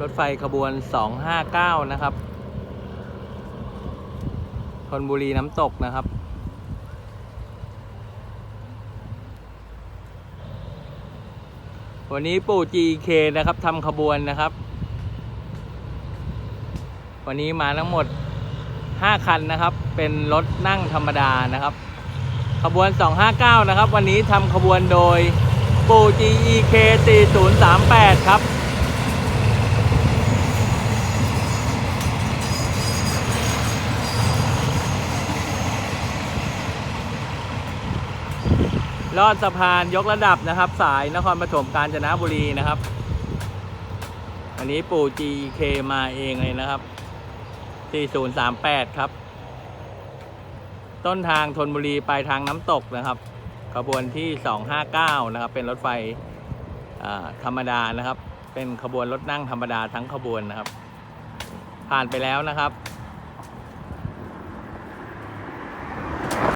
รถไฟขบวน 259 นะครับธนบุรีน้ำตกนะครับ วันนี้ปู่ GK นะครับทำขบวนนะครับ วันนี้มาทั้งหมด 5 คันนะครับ เป็นรถนั่งธรรมดานะครับ ขบวน 259 นะครับ วันนี้ทำขบวนโดยปู่ GEK 4038 ครับ ลอดสะพานยกระดับนะครับ สายนครปฐมกาญจนบุรีนะครับ อันนี้ปู่ GK มาเองเลยนะครับ 4038 ครับ ต้นทางธนบุรีปลายทางน้ำตกนะครับ ขบวนที่ 259 นะครับ เป็นรถไฟธรรมดานะครับ เป็นขบวนรถนั่งธรรมดาทั้งขบวนนะครับ ผ่านไปแล้วนะครับ